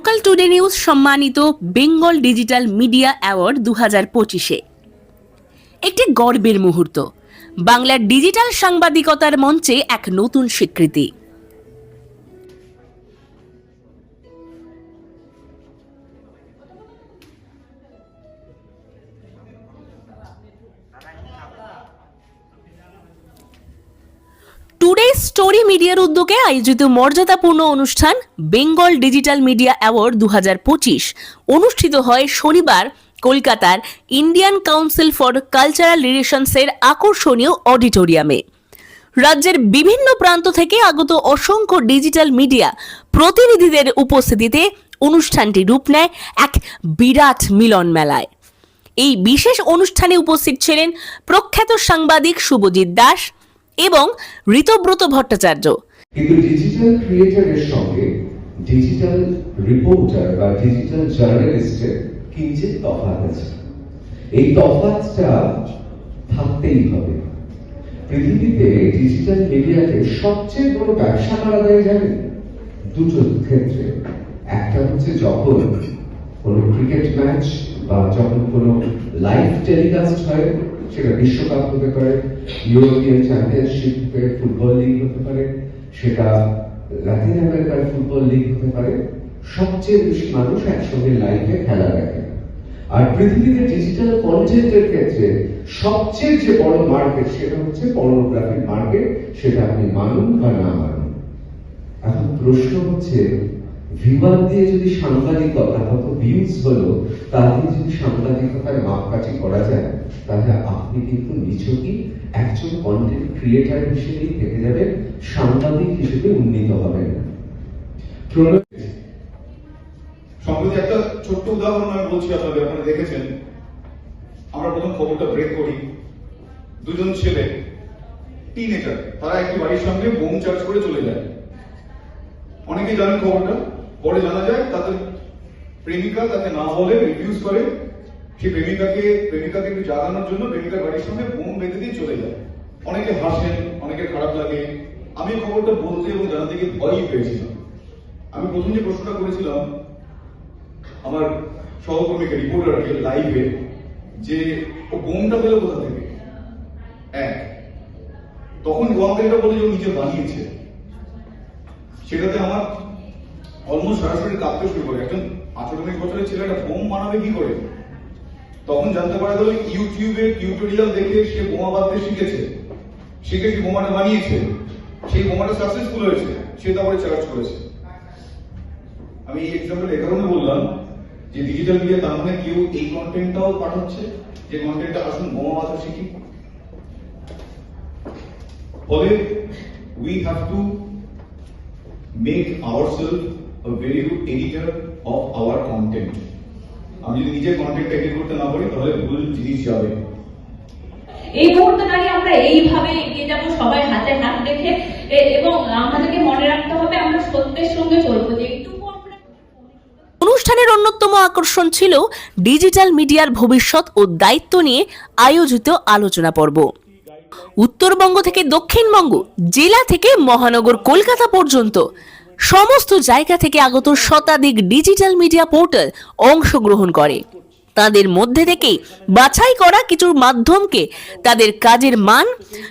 Local today news সম্মানিত Bengal digital media award দু হাজার পঁচিশে। একটি গর্বের মুহূর্ত। বাংলার ডিজিটাল সাংবাদিকতার মঞ্চে এক নতুন স্বীকৃতি। টুডে স্টোরি মিডিয়ার উদ্যোগে আয়োজিত মর্যাদাপূর্ণ অনুষ্ঠান বেঙ্গল ডিজিটাল মিডিয়া অ্যাওয়ার্ড দু হাজার পঁচিশ। অনুষ্ঠিত হয় শনিবার কলকাতার ইন্ডিয়ান কাউন্সিল ফর কালচারাল রিলেশনসের আকর্ষণীয় অডিটোরিয়ামে। রাজ্যের বিভিন্ন প্রান্ত থেকে আগত অসংখ্য ডিজিটাল মিডিয়া প্রতিনিধিদের উপস্থিতিতে অনুষ্ঠানটি রূপ নেয় এক বিরাট মিলন মেলায়। এই বিশেষ অনুষ্ঠানে উপস্থিত ছিলেন প্রখ্যাত সাংবাদিক শুভজিৎ দাস এবং ঋতব্রত ভট্টাচার্য। কিন্তু ডিজিটাল সঙ্গে ডিজিটাল রিপোর্টার বা ডিজিটাল জার্নালিস্টের তফাৎ আছে। এই তফাৎটা থাকতেই হবে। পৃথিবীতে ডিজিটাল মিডিয়াকে সবচেয়ে বড় ব্যবসা করা যায় জানেন? দুটো ক্ষেত্রে। একটা হচ্ছে যখন কোনো ক্রিকেট ম্যাচ বা যখন কোনো লাইভ টেলিকাস্ট হয় সেটা বিশ্বকাপ হতে পারে ইউরোপিয়ান চ্যাম্পিয়নশিপ ফুটবল লিগ হতে পারে, সেটা লাতিন আমেরিকার ফুটবল লিগ হতে পারে, সবচেয়ে বেশি মানুষ একসঙ্গে লাইভে খেলা দেখে। আর পৃথিবীতে ডিজিটাল কন্টেন্টের ক্ষেত্রে সবচেয়ে যে বড় মার্কেট সেটা হচ্ছে পর্নোগ্রাফির মার্কেট সেটা আপনি মানুন বা না মানুন। এখন প্রশ্ন হচ্ছে ভিউয়ার দিয়ে যদি সাংবাদিকতা কত ভিউজ হলো সাংবাদিকতার মাপকাঠি করা যায়, তাহলে আপনি কিন্তু নিছকই একজন কন্টেন্ট ক্রিয়েটার হিসেবেই থেকে যাবেন, সাংবাদিক হিসেবে উন্নীত হবেন। সম্প্রতি একটা ছোট্ট উদাহরণ আমি বলছি আপনাদের, আপনারা দেখেছেন। আমরা প্রথম খবরটা ব্রেক করি। দুজন ছেলে টিনেজার তারা একটি বাড়ির সঙ্গে বোম চার্জ করে চলে যায়। অনেকেই জানেন খবরটা, পরে জানা যায় তাদের প্রেমিকা তাকে না বলে রিফিউজ করে। সেই প্রেমিকাকে প্রেমিকাকে একটু জাগানোর জন্য প্রেমিকার বাড়ির সঙ্গে বোম বেঁধে দিয়ে চলে যায়। অনেকে হাসেন, অনেকে খারাপ লাগে। আমি খবরটা বলতে এবং জানাতে গিয়ে ভয়ই পেয়েছিলাম। আমি প্রথম যে প্রশ্নটা করেছিলাম, আমার সহকর্মীকে, রিপোর্টারকে লাইভে, যে ও বোমটা পেল কোথা থেকে? এক। তখন গোয়াকারীরা বলে যে ও নিজে বানিয়েছে, সেটাতে আমার অলমোস্ট সরাসরি কাঁপতে শুরু করে। একজন আঠারো বছরের ছেলে একটা বোম বানাবে কি করে? তখন জানতে পারা গেল ইউটিউবে টিউটোরিয়াল দেখে সে বোমা বাঁধতে শিখেছে। শিখে সে বোমাটা বানিয়েছে? সেই বোমাটা সাকসেসফুল হয়েছে। সে তারপরে চার্জ করেছে। আমি এই এক্সাম্পল এ কারণে বললাম যে ডিজিটাল মিডিয়া তার মানে কেউ এই কন্টেন্টটাও পাঠাচ্ছে, যে কন্টেন্টটা আসুন বোমা বাঁধা শিখি। ফলে we have to make ourself a very good editor of our content আমি যদি নিজে কন্টেন্ট এডিট করতে না পারি তাহলে ভুল জিনিস যাবে এই মুহূর্তে দাঁড়িয়ে আমরা এইভাবে এগিয়ে যাব সবাই হাতে হাত রেখে এবং আমাদেরকে মনে রাখতে হবে আমরা সত্যের সঙ্গে চলবো। যে অনুষ্ঠানের অন্যতম আকর্ষণ ছিল ডিজিটাল মিডিয়ার ভবিষ্যৎ ও দায়িত্ব নিয়ে আয়োজিত আলোচনা পর্ব। উত্তরবঙ্গ থেকে দক্ষিণবঙ্গ জেলা থেকে মহানগর কলকাতা পর্যন্ত। সমস্ত জায়গা থেকে আগত শতাধিক ডিজিটাল মিডিয়া পোর্টাল অংশগ্রহণ করে। তাদের মধ্যে থেকেই বাছাই করা কিছু মাধ্যমকে তাদের কাজের মান,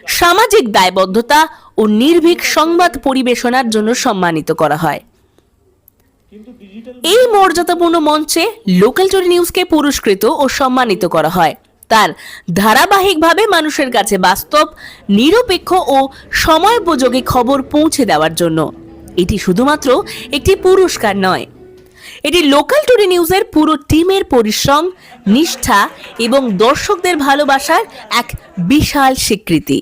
সামাজিক দায়বদ্ধতা ও নির্ভীক সংবাদ পরিবেশনার জন্য সম্মানিত করা হয়। এই মর্যাদাপূর্ণ মঞ্চে লোকাল টোরি নিউজকে পুরস্কৃত ও সম্মানিত করা হয়। তার ধারাবাহিকভাবে মানুষের কাছে বাস্তব, নিরপেক্ষ ও সময়োপযোগী খবর পৌঁছে দেওয়ার জন্য। এটি শুধুমাত্র একটি পুরস্কার নয়। এটি লোকাল টুডে নিউজের পুরো টিমের পরিশ্রম, নিষ্ঠা এবং দর্শকদের ভালোবাসার এক বিশাল স্বীকৃতি।